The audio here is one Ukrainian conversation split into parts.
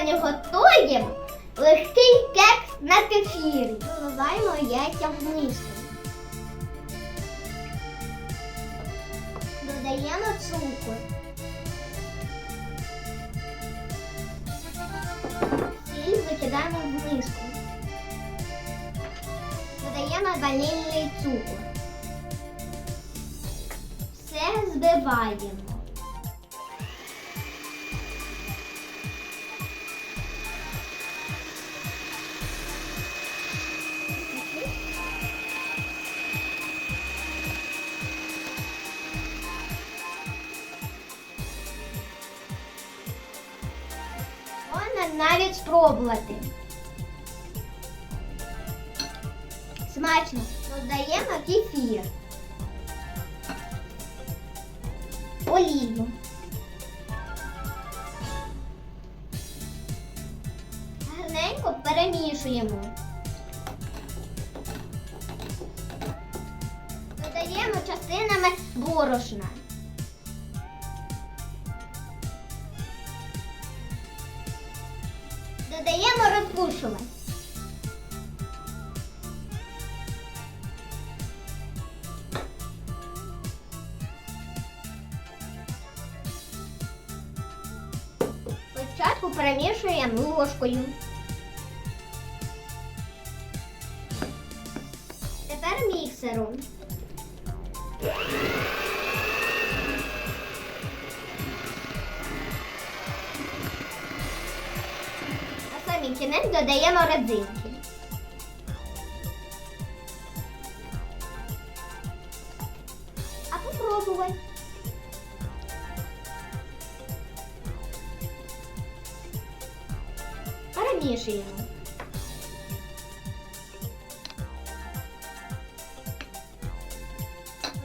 сьогодні готуємо легкий кекс на кефірі. Виливаємо яйця в миску. Додаємо цукор. Сіль викидаємо в миску. Додаємо ванільний цукор. Все збиваємо. Можна навіть спробувати. Смачно. Додаємо кефір. Олію. Гарненько перемішуємо. Додаємо частинами борошна. Додаємо розпушувач. Спочатку перемішуємо ложкою. Тепер міксером. Самий кінець додаємо родзинки. А попробуй. Перемішуємо.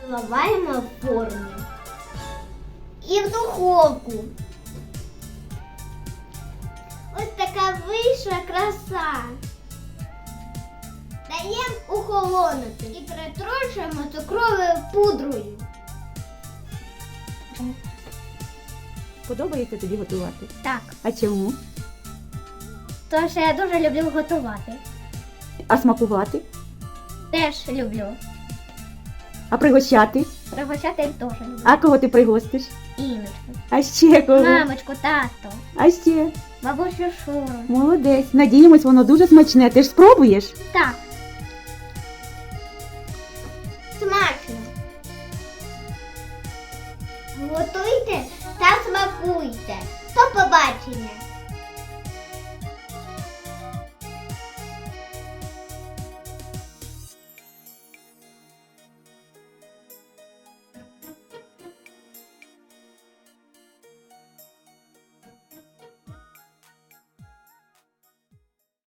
Виливаємо в форму. І в духовку. Ось така вийшла краса. Даємо охолонути і притрушуємо цукровою пудрою. Подобається тобі готувати? Так, А чому? тому що я дуже люблю готувати. А смакувати? Теж люблю. А пригощати? Пригощати теж люблю. А кого ти пригостиш? Іночку. А ще кого? Мамочку, тато, А ще? Бабусю Шуру. Молодець. Надіємось, воно дуже смачне. Ти ж спробуєш? Так. Смачно. Готуйте та смакуйте.